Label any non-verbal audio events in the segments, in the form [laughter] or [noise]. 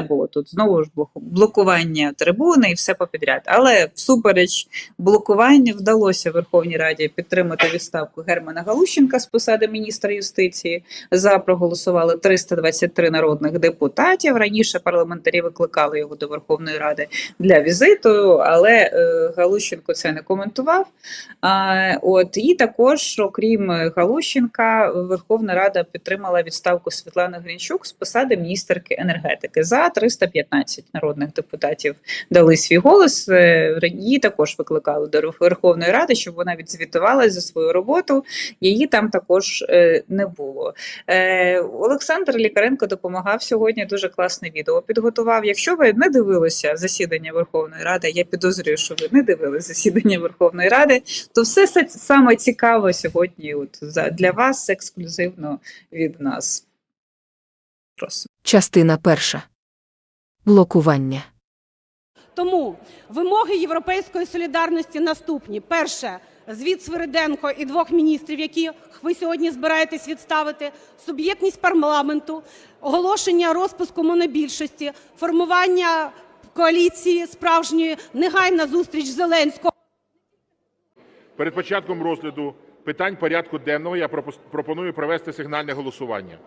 було тут знову ж блокування трибуни і все попідряд. Але всупереч блокуванню вдалося Верховній Раді підтримати відставку Германа Галущенка з посади міністра юстиції. За проголосували 323 народних депутатів. Раніше парламентарі викликали його до Верховної Ради для візиту, але е, Галущенко це не коментував. А, от і також, окрім Галущенка, Верховна Рада підтримала відставку Світлани Гринчук з посади міністерки енергетики. За 315 народних депутатів дали свій голос. Е, Її також викликали до Верховної Ради, щоб вона відзвітувалася за свою роботу. Її там також е, не було. Е, Олександр Лікаренко допомагав сьогодні. Дуже класне відео підготував. Якщо ви не дивилися засідання Верховної Ради, я підозрюю, що ви не дивилися засідання Верховної Ради, то все саме цікаво сьогодні. От для вас ексклюзивно від нас. Просимо. Частина перша. Блокування. Тому вимоги європейської солідарності наступні: перше, звіт Свириденко і двох міністрів, які ви сьогодні збираєтесь відставити, суб'єктність парламенту, оголошення розпуску монобільшості, формування коаліції справжньої, негайна зустріч Зеленського. Перед початком розгляду питань порядку денного я пропоную провести сигнальне голосування.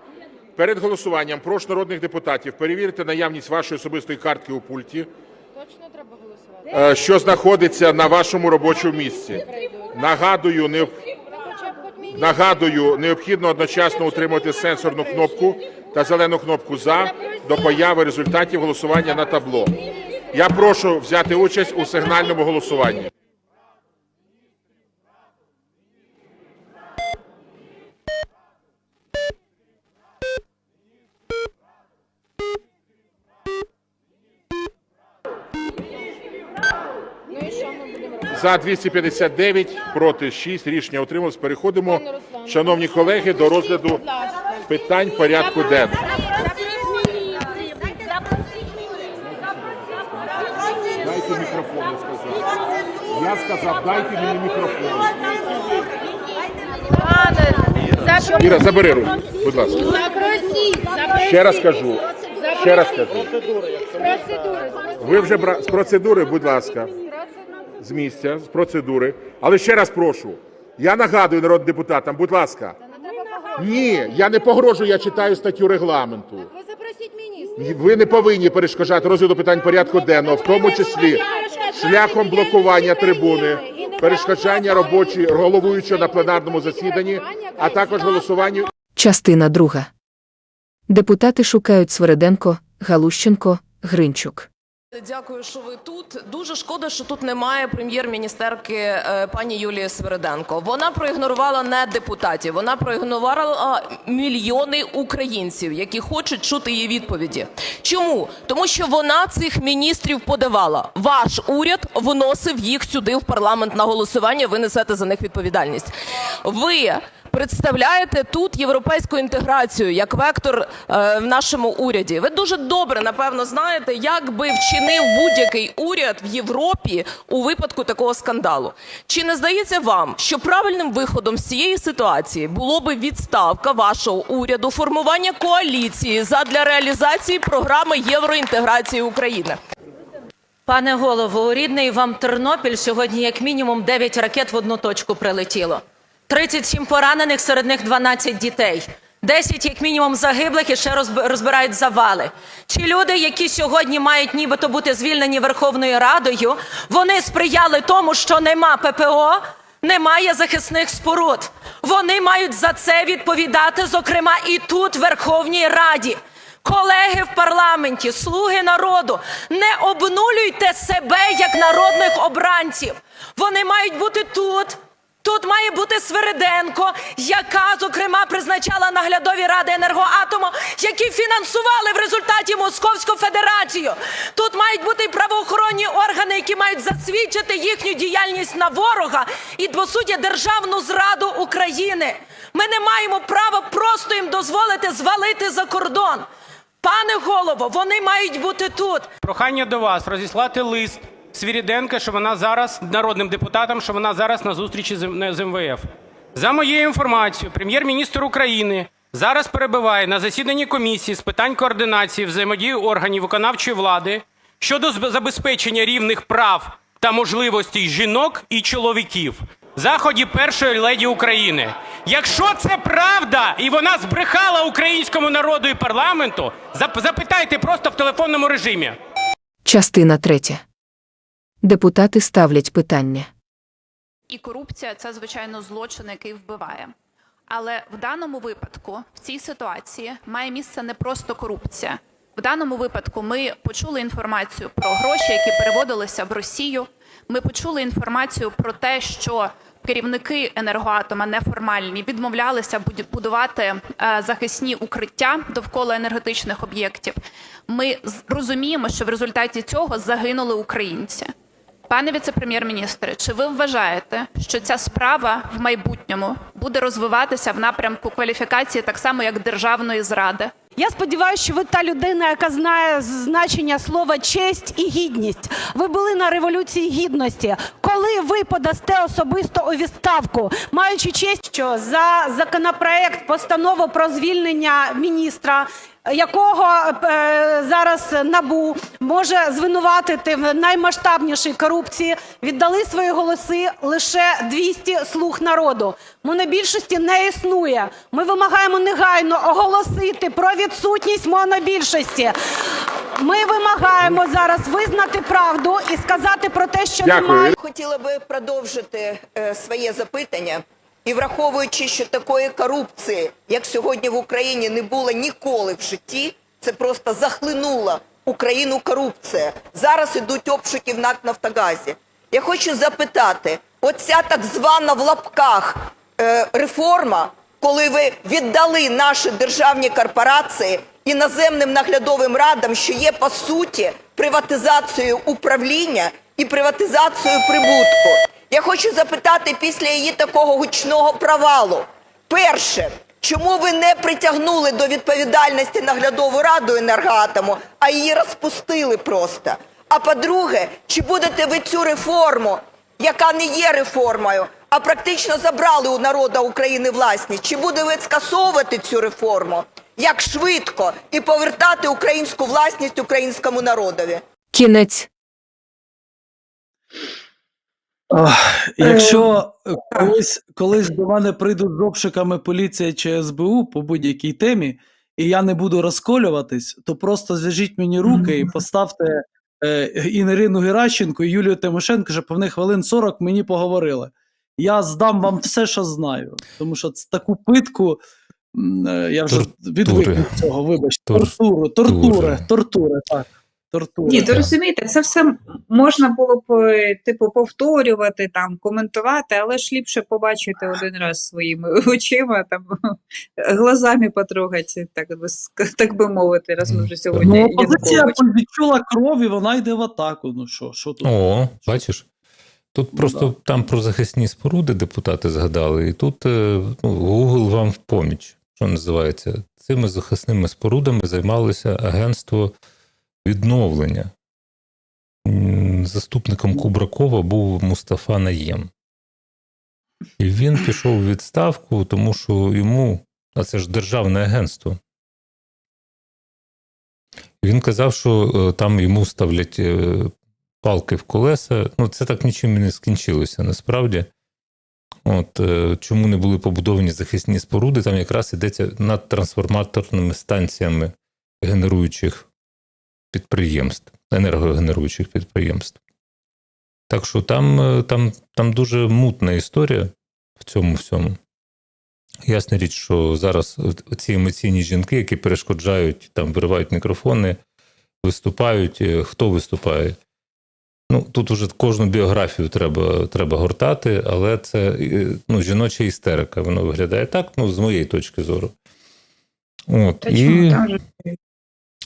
Перед голосуванням прошу народних депутатів перевірити наявність вашої особистої картки у пульті, Точно треба голосувати? е, що знаходиться на вашому робочому місці. Нагадую, необ... Хоча б хоч мені Нагадую, необхідно одночасно утримувати сенсорну кнопку та зелену кнопку за до появи результатів голосування на табло. Я прошу взяти участь у сигнальному голосуванні. За-259 Проти – 6. Рішення отрималось. Переходимо, шановні колеги, до розгляду питань порядку денного. Я сказав. Я. Іра, забери руку, будь ласка. Ще раз кажу. Ще раз кажу. Ви вже бра... з процедури, будь ласка з місця, з процедури. Але ще раз прошу. Я нагадую народним депутатам, будь ласка. Ні, я не погрожую, я читаю статтю регламенту. Ви запросіть міністра. Ви не повинні перешкоджати розгляду питань порядку денного, в тому числі шляхом блокування трибуни, перешкоджання робочої головуючого на пленарному засіданні, а також голосуванню Частина друга. Депутати шукають Свириденко, Галущенко, Гринчук. Дякую, що ви тут. Дуже шкода, що тут немає прем'єр-міністерки е, пані Юлії Свериденко. Вона проігнорувала не депутатів, вона проігнорувала мільйони українців, які хочуть чути її відповіді. Чому? Тому що вона цих міністрів подавала. Ваш уряд вносив їх сюди в парламент на голосування. Ви несете за них відповідальність. Ви представляєте тут європейську інтеграцію як вектор е, в нашому уряді. Ви дуже добре, напевно, знаєте, як би вчинив будь-який уряд в Європі у випадку такого скандалу. Чи не здається вам, що правильним виходом з цієї ситуації було би відставка вашого уряду, формування коаліції задля реалізації програми євроінтеграції України? Пане голово, у рідний вам Тернопіль сьогодні як мінімум 9 ракет в одну точку прилетіло. 37 поранених, серед них 12 дітей. 10 як мінімум загиблих і ще розб- розбирають завали. Ті люди, які сьогодні мають нібито бути звільнені Верховною Радою, вони сприяли тому, що нема ППО, немає захисних споруд. Вони мають за це відповідати, зокрема, і тут, в Верховній Раді. Колеги в парламенті, слуги народу, не обнулюйте себе як народних обранців. Вони мають бути тут. Тут має бути Свириденко, яка, зокрема, призначала наглядові ради енергоатому, які фінансували в результаті Московську Федерацію. Тут мають бути правоохоронні органи, які мають засвідчити їхню діяльність на ворога і, по суті, державну зраду України. Ми не маємо права просто їм дозволити звалити за кордон. Пане голово, вони мають бути тут. Прохання до вас розіслати лист Свіріденка, що вона зараз народним депутатам, що вона зараз на зустрічі з МВФ. За моєю інформацією, прем'єр-міністр України зараз перебуває на засіданні комісії з питань координації взаємодії органів виконавчої влади щодо забезпечення рівних прав та можливостей жінок і чоловіків. Заході першої леді України. Якщо це правда, і вона збрехала українському народу і парламенту, запитайте просто в телефонному режимі. Частина третя. Депутати ставлять питання. І корупція це звичайно злочин, який вбиває. Але в даному випадку, в цій ситуації, має місце не просто корупція. В даному випадку ми почули інформацію про гроші, які переводилися в Росію. Ми почули інформацію про те, що керівники енергоатома неформальні відмовлялися буд- будувати е, захисні укриття довкола енергетичних об'єктів. Ми розуміємо, що в результаті цього загинули українці. Пане віце-прем'єр-міністре, чи ви вважаєте, що ця справа в майбутньому буде розвиватися в напрямку кваліфікації так само, як державної зради? Я сподіваюся, що ви та людина, яка знає значення слова честь і гідність. Ви були на революції гідності. Коли ви подасте особисто у відставку, маючи честь, що за законопроект постанову про звільнення міністра, якого е, зараз набу може звинуватити в наймасштабнішій корупції, віддали свої голоси лише 200 слуг народу. Монобільшості не існує. Ми вимагаємо негайно оголосити про відсутність монобільшості. Ми вимагаємо зараз визнати правду і сказати про те, що Дякую. немає. Хотіла би продовжити е, своє запитання. І враховуючи, що такої корупції, як сьогодні в Україні, не було ніколи в житті, це просто захлинула Україну корупція. Зараз ідуть обшуки в НАК «Нафтогазі». Я хочу запитати, оця так звана в лапках е, реформа, коли ви віддали наші державні корпорації іноземним наглядовим радам, що є по суті приватизацією управління і приватизацією прибутку. Я хочу запитати після її такого гучного провалу. Перше, чому ви не притягнули до відповідальності наглядову раду енергоатому, а її розпустили просто? А по-друге, чи будете ви цю реформу, яка не є реформою, а практично забрали у народу України власність, чи буде ви скасовувати цю реформу? Як швидко і повертати українську власність українському народові? Кінець. Ах, Якщо е, колись, колись до мене прийдуть з обшуками поліція чи СБУ по будь-якій темі, і я не буду розколюватись, то просто зв'яжіть мені руки і поставте е, і Ірину Геращенко, і Юлію Тимошенко, щоб вони хвилин 40 мені поговорили. Я здам вам все, що знаю. Тому що таку питку е, я вже відвик від цього, вибачте. Тортуру, тортури, тури. тортури, так. Тортури. Ні, то розумієте, це все можна було б е, типу повторювати, там коментувати, але ж ліпше побачити один раз своїми [laughs] очима, там [laughs] глазами потрогати, так би так би мовити, раз ми вже сьогодні Ну, опозиція Янукович. відчула кров, і вона йде в атаку. Ну що, що тут? О, бачиш. Тут Ну, просто да. там про захисні споруди депутати згадали, і тут е, ну, Google вам в поміч, що називається. Цими захисними спорудами займалося агентство відновлення. Заступником Кубракова був Мустафа Наєм. І він пішов у відставку, тому що йому, а це ж державне агентство. Він казав, що е, там йому ставлять е, палки в колеса. Ну, це так нічим і не скінчилося насправді. От е, чому не були побудовані захисні споруди, там якраз йдеться над трансформаторними станціями генеруючих підприємств, енергогенеруючих підприємств. Так що там, е, там, там дуже мутна історія в цьому всьому. Ясна річ, що зараз ці емоційні жінки, які перешкоджають, там виривають мікрофони, виступають. Е, Хто виступає? Ну, тут уже кожну біографію треба, треба гортати, але це е, ну, жіноча істерика. Воно виглядає так, ну, з моєї точки зору. От, Та і чому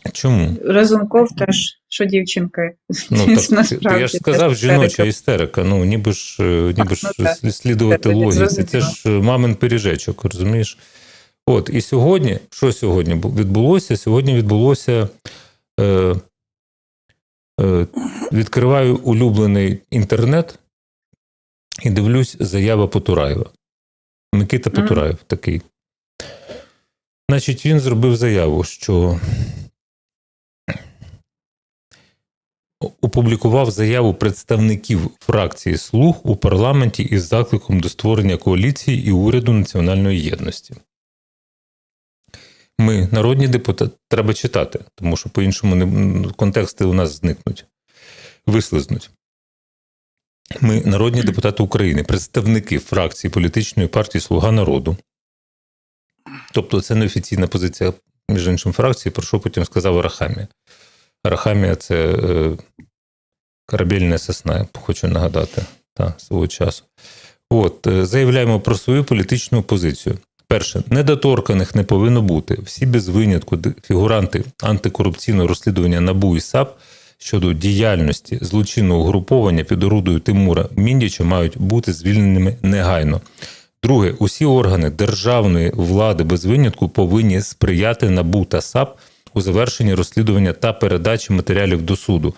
чому? Разумков теж, що дівчинка. Ну, так, [laughs] Насправді, я ж сказав, жіноча істерика. Ну, ніби ж, е, ніби ж ну, слідувати логіці. Це ж е, мамин пиріжечок, розумієш? От, і сьогодні, що сьогодні відбулося? Сьогодні відбулося. Е, е, відкриваю улюблений інтернет і дивлюсь заява Потураєва. Микита. Потураєв такий. Значить, він зробив заяву, що опублікував заяву представників фракції Слуг у парламенті із закликом до створення коаліції і уряду національної єдності. Ми, народні депутати, треба читати, тому що по-іншому не, контексти у нас зникнуть, вислизнуть. Ми, народні депутати України, представники фракції політичної партії Слуга народу. Тобто, це неофіційна позиція, між іншим, фракції, про що потім сказав Арахамія. Арахамія це е, корабельна сосна, хочу нагадати та, свого часу. От, е, заявляємо про свою політичну позицію. Перше, недоторканих не повинно бути. Всі без винятку фігуранти антикорупційного розслідування НАБУ і САП щодо діяльності злочинного угруповання під орудою Тимура Міндіча мають бути звільненими негайно. Друге, усі органи державної влади без винятку повинні сприяти НАБУ та САП у завершенні розслідування та передачі матеріалів до суду.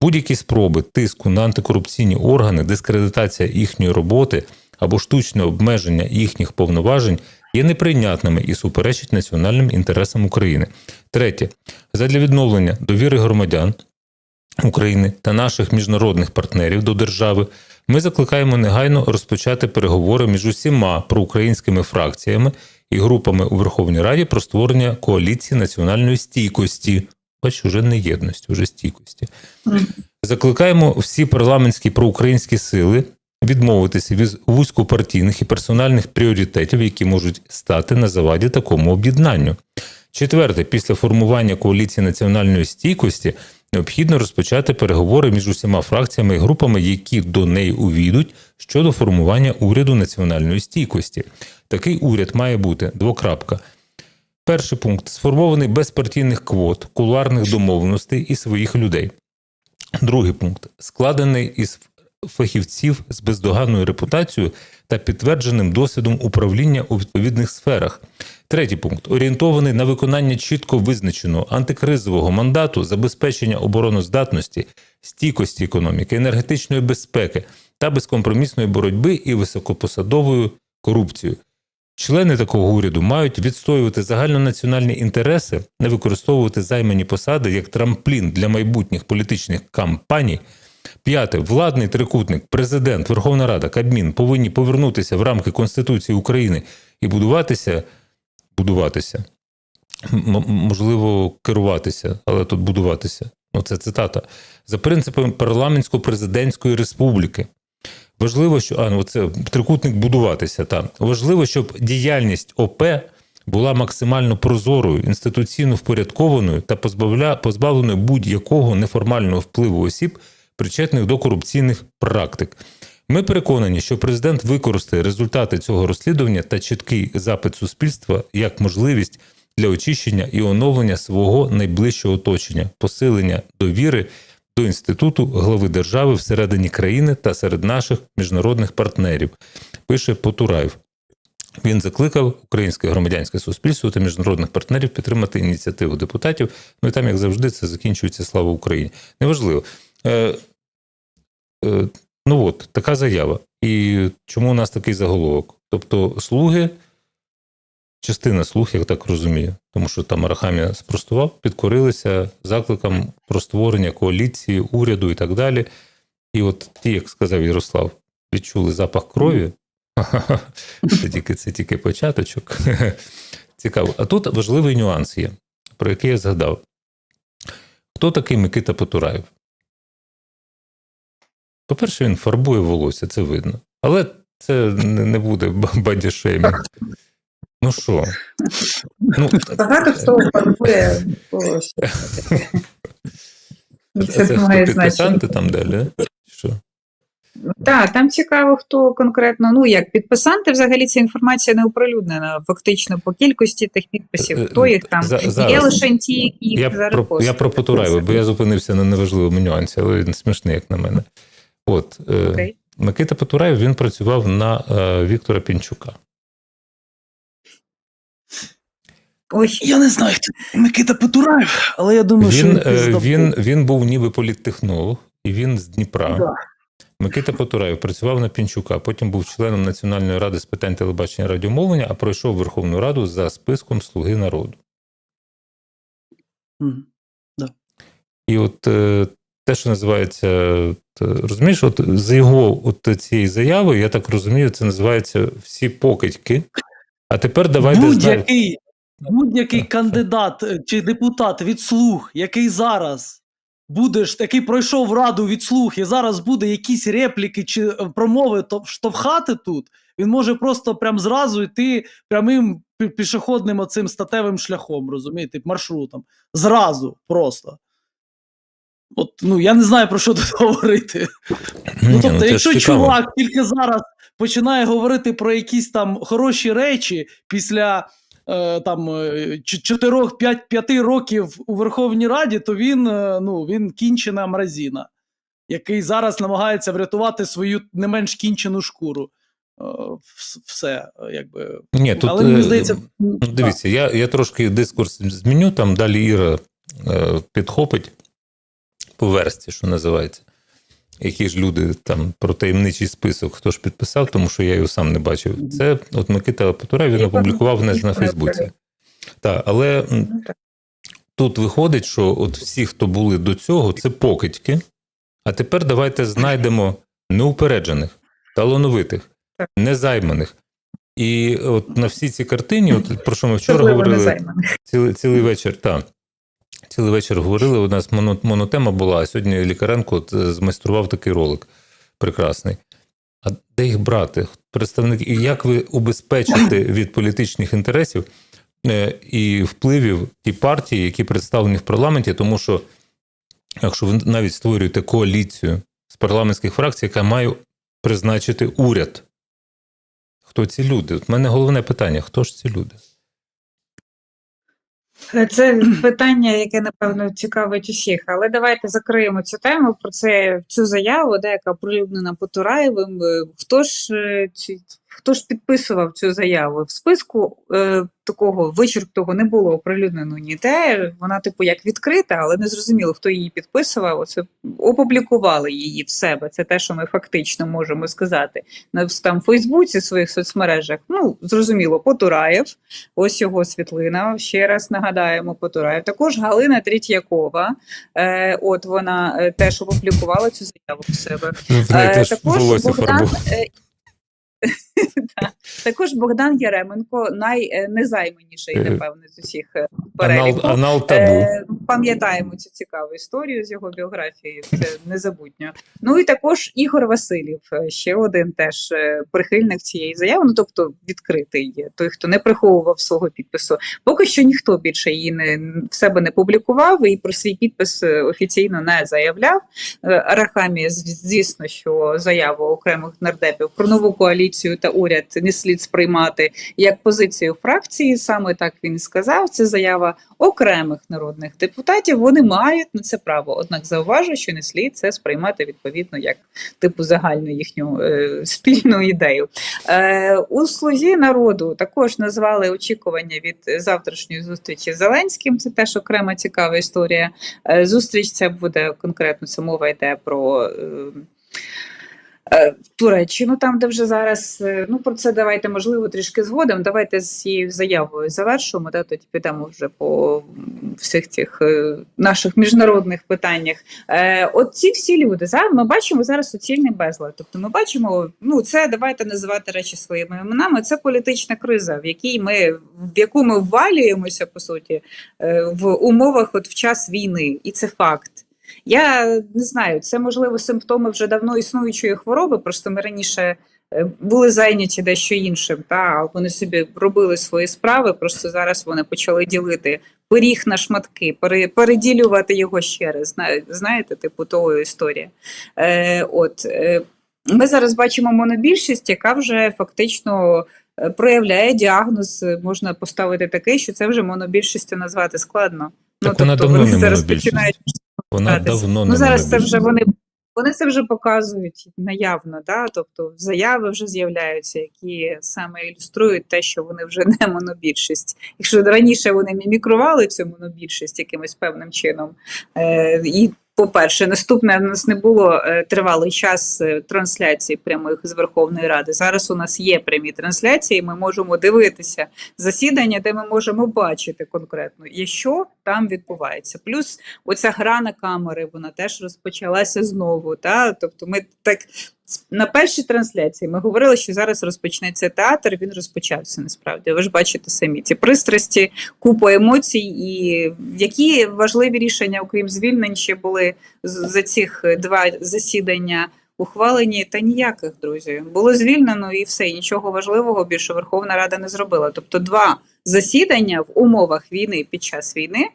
Будь-які спроби тиску на антикорупційні органи, дискредитація їхньої роботи або штучне обмеження їхніх повноважень є неприйнятними і суперечать національним інтересам України. Третє, задля відновлення довіри громадян України та наших міжнародних партнерів до держави, ми закликаємо негайно розпочати переговори між усіма проукраїнськими фракціями і групами у Верховній Раді про створення коаліції національної стійкості. Бачу, вже не єдності, вже стійкості. Закликаємо всі парламентські проукраїнські сили відмовитися від вузькопартійних і персональних пріоритетів, які можуть стати на заваді такому об'єднанню. Четверте, після формування коаліції національної стійкості необхідно розпочати переговори між усіма фракціями і групами, які до неї увійдуть щодо формування уряду національної стійкості. Такий уряд має бути двокрапка. Перший пункт сформований без партійних квот, кулуарних домовленостей і своїх людей. Другий пункт складений із фахівців з бездоганною репутацією та підтвердженим досвідом управління у відповідних сферах. Третій пункт орієнтований на виконання чітко визначеного антикризового мандату, забезпечення обороноздатності, стійкості економіки, енергетичної безпеки та безкомпромісної боротьби і високопосадовою корупцією. Члени такого уряду мають відстоювати загальнонаціональні інтереси, не використовувати займані посади як трамплін для майбутніх політичних кампаній. П'яте, владний трикутник, президент, Верховна Рада, Кабмін повинні повернутися в рамки Конституції України і будуватися, будуватися, можливо, керуватися, але тут будуватися. Ну, це цитата. За принципами парламентсько-президентської республіки. Важливо, що а, ну, це трикутник будуватися. Та. Важливо, щоб діяльність ОП була максимально прозорою, інституційно впорядкованою та позбавля, позбавленою будь-якого неформального впливу осіб, причетних до корупційних практик. Ми переконані, що президент використає результати цього розслідування та чіткий запит суспільства як можливість для очищення і оновлення свого найближчого оточення, посилення довіри до інституту глави держави всередині країни та серед наших міжнародних партнерів, пише Потураєв. Він закликав українське громадянське суспільство та міжнародних партнерів підтримати ініціативу депутатів. Ну і там, як завжди, це закінчується слава Україні. Неважливо. Е, е, ну от, така заява. І чому у нас такий заголовок? Тобто, слуги, частина слуг, я так розумію, тому що там Арахамія спростував, підкорилися закликам про створення коаліції, уряду і так далі. І от ті, як сказав Ярослав, відчули запах крові. [laughs] Це тільки, це тільки початочок. [laughs] Цікаво. А тут важливий нюанс є, про який я згадав. Хто такий Микита Потураєв? По-перше, він фарбує волосся, це видно. Але це не не буде бадішеймінг. Ну що? Ну, [laughs] Багато хто фарбує волосся. це, Це це має підписанти значення. там далі? Що? Так, там цікаво, хто конкретно. Ну як підписанти, взагалі ця інформація не оприлюднена. Фактично по кількості тих підписів. Хто їх там За- є лише ті, які їх Я зараз про, я про Потураєва, бо я зупинився на неважливому нюансі, але він смішний, як на мене. От, е, Микита Потураєв він працював на е, Віктора Пінчука. Ой, Я не знаю, хто Микита Потураєв, але я думаю, що Він, він, е, він, він був ніби політтехнолог, і він з Дніпра. Да. Микита Потураєв працював на Пінчука, потім був членом Національної ради з питань телебачення і радіомовлення, а пройшов Верховну Раду за списком Слуги народу. Мгм. І от е, те, що називається, е, розумієш, от з його от цієї заяви, я так розумію, це називається всі покидьки. А тепер давайте знаємо. Будь-який, будь-який кандидат е, чи депутат від слуг, який зараз будеш, який пройшов раду від слуг і зараз буде якісь репліки чи е, промови то штовхати тут, він може просто прям зразу йти прямим пі- пішохідним оцим статевим шляхом, розумієте, маршрутом. Зразу просто. От, ну, я не знаю про що тут [laughs] говорити. Ну, тобто, якщо чувак тільки зараз починає говорити про якісь там хороші речі після там 4-5 років у Верховній Раді, то він, е, ну, він кінчена мразіна, який зараз намагається врятувати свою не менш кінчену шкуру. Е, Все, е, якби. Ні, тут, Але мені е, здається, Ну, Дивіться, я, я трошки дискурс зміню, там далі Іра е, підхопить по версті, що називається. Які ж люди там про таємничий список, хто ж підписав, тому що я його сам не бачив. Це от Микита Потура, він опублікував не на. Фейсбуці. Так, але Ну, так. тут виходить, що от всі, хто були до цього, це покидьки. А тепер давайте знайдемо неупереджених, талановитих, незайманих. І от на всі ці картині, от про що ми вчора Особливо говорили, цілий, цілий вечір, так. Цілий вечір говорили. У нас моно, монотема була, а сьогодні Лікаренко е, змайстрував такий ролик прекрасний. А де їх брати? Представники, і як ви убезпечите від політичних інтересів е, і впливів ті партії, які представлені в парламенті, тому що якщо ви навіть створюєте коаліцію з парламентських фракцій, яка має призначити уряд. Хто ці люди? От мене головне питання: хто ж ці люди? Це питання, яке напевно цікавить усіх. Але давайте закриємо цю тему про це цю заяву, де яка оприлюднена Потураєвим. Е, Хто ж е, хто ж підписував цю заяву? В списку е, такого вичерпного не було оприлюднено ніде. Вона, типу, як відкрита, але не зрозуміло, хто її підписував. Оце опублікували її в себе. Це те, що ми фактично можемо сказати на в- там Фейсбуці, своїх соцмережах. Ну зрозуміло, Потураєв. Ось його світлина. Ще раз нагадаємо Потураєв. Також Галина Третьякова. Е, от вона е, теж опублікувала цю заяву в себе. Ну, Е, також Богдан, фарбоване. [laughs] та, також Богдан Яременко, найнезайманіший, Е, напевно, з усіх е, переліку. Е, пам'ятаємо цю цікаву історію з його біографією, це [laughs] незабутньо. Ну і також Ігор Васильєв, ще один теж прихильник цієї заяви, ну тобто відкритий є, той, хто не приховував свого підпису. Поки що ніхто більше її не в себе не публікував і про свій підпис офіційно не заявляв. Арахамія, звісно, що заяву окремих нардепів про нову коаліцію та уряд не слід сприймати як позицію фракції. Саме так він сказав. Це заява окремих народних депутатів. Вони мають на це право. Однак зауважу, що не слід це сприймати відповідно як типу загальну їхню е, спільну ідею. Е, у слузі народу також назвали очікування від завтрашньої зустрічі з Зеленським. Це теж окрема цікава історія. Е, Зустріч ця буде конкретно. Це мова йде про. е, е, Туреччину, там, де вже зараз, е, ну про це давайте можливо трішки згодом. Давайте з цією заявою завершимо, да, тоді підемо вже по всіх цих е, наших міжнародних питаннях. От ці всі люди зараз ми бачимо зараз суцільний безлад. Тобто ми бачимо, ну це давайте називати речі своїми іменами. Це політична криза, в якій ми в яку ми ввалюємося по суті в умовах, от в час війни, і це факт. Я не знаю, це можливо симптоми вже давно існуючої хвороби. Просто ми раніше е, були зайняті дещо іншим. Та вони собі робили свої справи. Просто зараз вони почали ділити пиріг на шматки, переділювати його ще раз. Знаєте, типу того історія. Е, от е, ми зараз бачимо монобільшість, яка вже фактично. е, Проявляє діагноз, можна поставити такий, що це вже монобільшістю назвати складно. Так вона давно вони не зараз монобільшість. починають Вона давно ну не зараз це вже вони. Вони це вже показують наявно, да? тобто заяви вже з'являються, які саме ілюструють те, що вони вже не монобільшість. Якщо раніше вони мімікрували цю монобільшість якимось певним чином, е, і По-перше, наступне у нас не було е, тривалий час трансляції прямих з Верховної Ради. Зараз у нас є прямі трансляції. Ми можемо дивитися засідання, де ми можемо бачити конкретно, і що там відбувається. Плюс оця гра на камери, вона теж розпочалася знову. Та? Тобто, ми так на першій трансляції ми говорили, що зараз розпочнеться театр. Він розпочався насправді. Ви ж бачите самі ці пристрасті, купу емоцій, і які важливі рішення, окрім звільнень, ще були за цих два засідання ухвалені. Та ніяких друзі було звільнено і все. Нічого важливого більше Верховна Рада не зробила. Тобто, два засідання в умовах війни під час війни.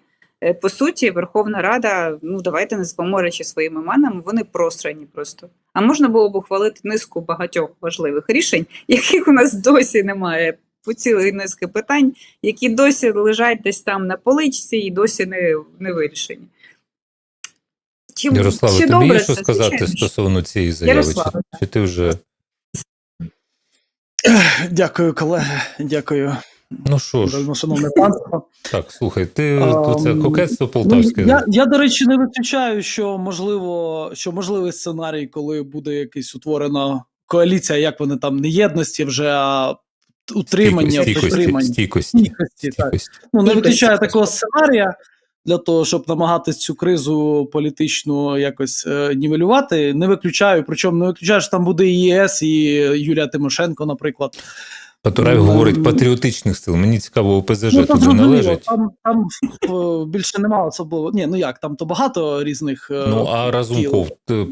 е, По суті, Верховна Рада, ну давайте назвемо речі своїми манами, вони просрані просто. А можна було б ухвалити низку багатьох важливих рішень, яких у нас досі немає. По цілої низки питань, які досі лежать десь там на поличці і досі не, не вирішені. Чи, Ярославе, чи тобі добре є що це? сказати Звичайно, стосовно цієї заяви? Чи, чи ти вже. Дякую, колеги. Дякую. Ну що ж, шановне панство. так, слухай, ти А, це кокетство Ну, полтавське. я, я, до речі, не виключаю, що можливо, що можливий сценарій, коли буде якась утворена коаліція, як вони там не єдності вже, а утримання, стійкості, стійкості, Стійкості, так. Ну, не виключаю такого сценарія для того, щоб намагатись цю кризу політичну якось е, нівелювати. Не виключаю. Причому не виключаю, що там буде і ЄС, і Юлія Тимошенко, наприклад. Патураєв Ну, говорить ну, патріотичних сил. Мені цікаво, ОПЗЖ Ну, туди належить. Там, там е, більше немає особливо. Ні, ну як, там то багато різних. е, Ну а. Разумков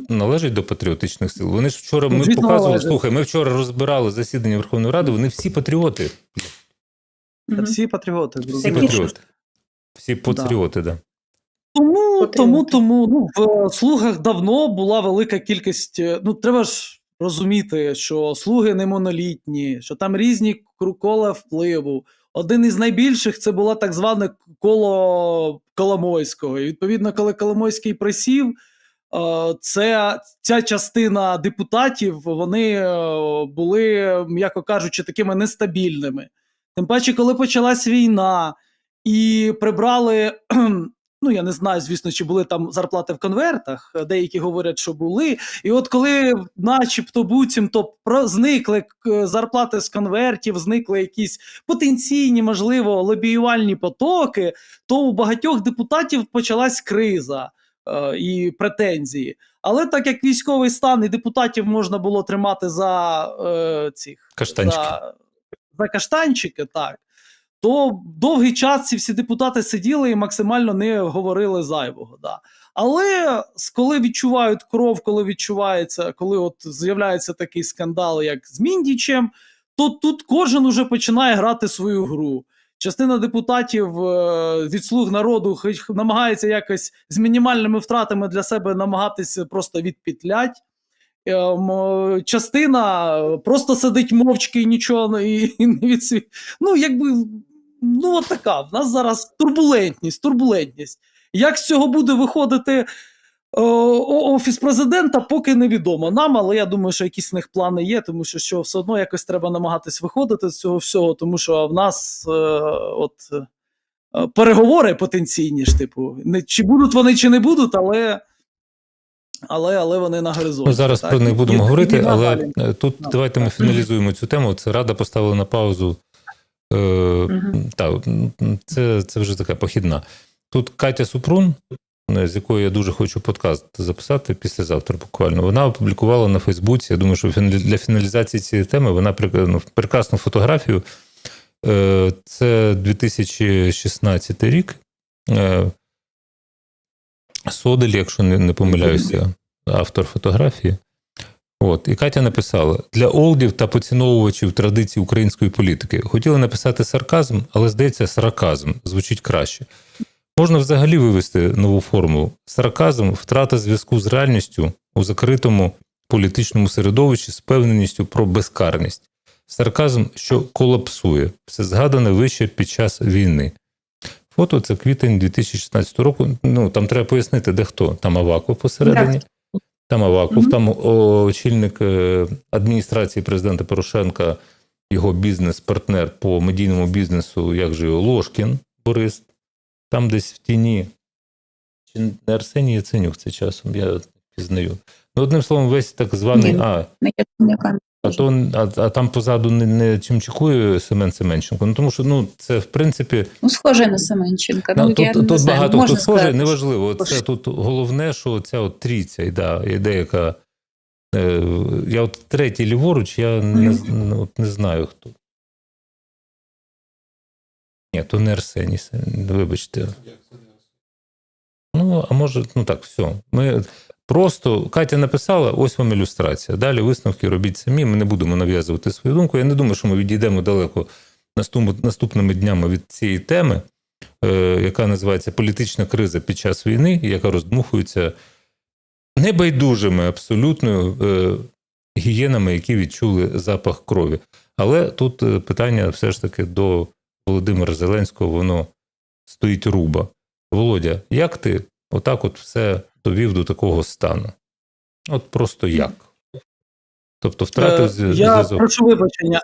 належить до патріотичних сил. Вони ж вчора Ну, ми показували. належить. Слухай, ми вчора розбирали засідання Верховної Ради. Вони всі патріоти. Мгм. Всі патріоти. Всі зрозуміло. Патріоти. Всі патріоти, да. Тому, Патріоти. тому, тому ну, в слугах давно була велика кількість. е, Ну, треба ж розуміти, що слуги не монолітні, що там різні кола впливу. Один із найбільших це було так зване коло Коломойського. І відповідно, коли Коломойський присів, е, це ця частина депутатів вони е, були, м'яко кажучи, такими нестабільними. Тим паче, коли почалась війна і прибрали. Ну, я не знаю, звісно, чи були там зарплати в конвертах. Деякі говорять, що були. І от коли, начебто, буцімто про зникли зарплати з конвертів, зникли якісь потенційні, можливо, лобіювальні потоки, то у багатьох депутатів почалась криза е, і претензії. Але так як військовий стан і депутатів можна було тримати за е, цих Каштанчики. за, за каштанчики, так. То довгий час ці всі депутати сиділи і максимально не говорили зайвого. Да. Але коли відчувають кров, коли відчувається, коли от з'являється такий скандал, як з Міндічем, то тут кожен уже починає грати свою гру. Частина депутатів е, від слуг народу хоч намагається якось з мінімальними втратами для себе намагатися просто відпітлять. Ем, е, частина просто сидить мовчки і нічого і, і не відсві... Ну, якби, ну, от така. В нас зараз турбулентність, турбулентність. Як з цього буде виходити е, офіс президента, поки невідомо нам, але я думаю, що якісь в них плани є, тому що, що все одно якось треба намагатись виходити з цього всього, тому що в нас е, от. е, Переговори потенційні ж, типу, не, чи будуть вони, чи не будуть, але, але, але вони на горизонті. Ми зараз так. про них будемо І- говорити, і але е, тут Ну, давайте ми фіналізуємо цю тему. Це Рада поставила на паузу. Е, Мгм. та, це, це вже така похідна. Тут Катя Супрун, е, з якою я дуже хочу подкаст записати післязавтра буквально. Вона опублікувала на Фейсбуці. Я думаю, що для фіналізації цієї теми вона ну, прекрасну фотографію. Е, Це 2016 рік. Е, Содель, якщо не, не помиляюся, автор фотографії. От, і Катя написала: для олдів та поціновувачів традицій української політики хотіла написати сарказм, але здається, сарказм звучить краще. Можна взагалі вивести нову формулу. Сарказм втрата зв'язку з реальністю у закритому політичному середовищі з певненістю про безкарність. Сарказм, що колапсує, все згадане вище під час війни. Фото це квітень 2016 року. Ну там треба пояснити, де хто. Там Аваков посередині. Там Аваков, Мгм. там очільник е, адміністрації президента Порошенка, його бізнес-партнер по медійному бізнесу, як же його Ложкін Борис. Там десь в тіні, чи не Арсеній Яценюк це часом, я пізнаю. Ну, одним словом, весь так званий. Ні. А, Не. А, то, а, а там позаду не, не чимчикує Семен Семенченко. Ну тому що ну, це в принципі. Ну, схоже на Семенченка. Ну, тут я тут не знаю, багато можна хто схожий, сказати, неважливо. що- Це тут головне, що ця от трійця іде, іде яка. Е, я от третій ліворуч, я не, ну, от не знаю хто. Ні, то не Арсеній, це- вибачте. Ну, а може, ну так, все. Ми просто Катя написала, ось вам ілюстрація. Далі висновки робіть самі. Ми не будемо нав'язувати свою думку. Я не думаю, що ми відійдемо далеко наступними днями від цієї теми, е, яка називається політична криза під час війни, яка роздмухується небайдужими абсолютно е, гієнами, які відчули запах крові. Але тут е, питання все ж таки до Володимира Зеленського, воно стоїть руба. Володя, як ти отак от все довів до такого стану? От просто як? Тобто втратив Е, Я прошу вибачення.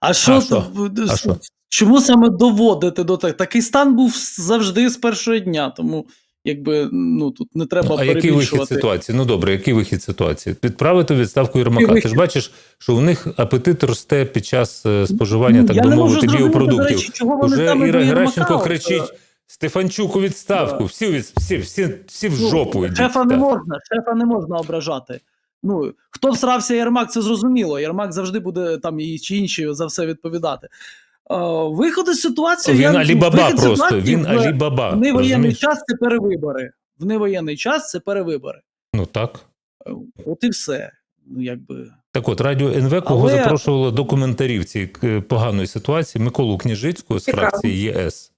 А що, А що? А що? чому саме доводити до так? Такий стан був завжди з першого дня, тому якби ну тут не треба Ну, а який вихід ситуації? Ну добре, який вихід ситуації? Підправити відставку Єрмака. Ти ж бачиш, що у них апетит росте під час е, споживання, Ну, так би мовити, біопродуктів. речі, чого вони Уже Іра Геращенко кричить е, Стефанчук у відставку. Всі, всі, всі, всі в Ну, жопу йдуть. Шефа не Так. можна, шефа не можна ображати. Ну, хто всрався Єрмак, це зрозуміло. Єрмак завжди буде там і чи інші за все відповідати. Е, виходи з ситуації. Він я, Алібаба просто. Він в- Алібаба. В невоєнний розумієш? час це перевибори. В невоєнний час це перевибори. Ну так. Е, От і все. Ну, якби. Так от, радіо НВ, кого Але- запрошувало до коментарів цієї поганої ситуації Миколу Княжицького з Цікаво. фракції ЄС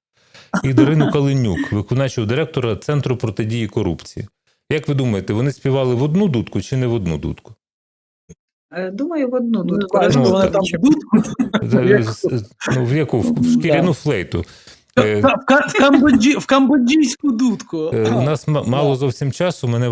і Дарину Калинюк, виконавчого директора Центру протидії корупції. Як ви думаєте, вони співали в одну дудку чи не в одну дудку? Е, Думаю, в одну дудку. Ну, ну, там Ну, в яку? В в шкіряну флейту. Е, в камбоджійську дудку. е, У нас мало зовсім часу. Мене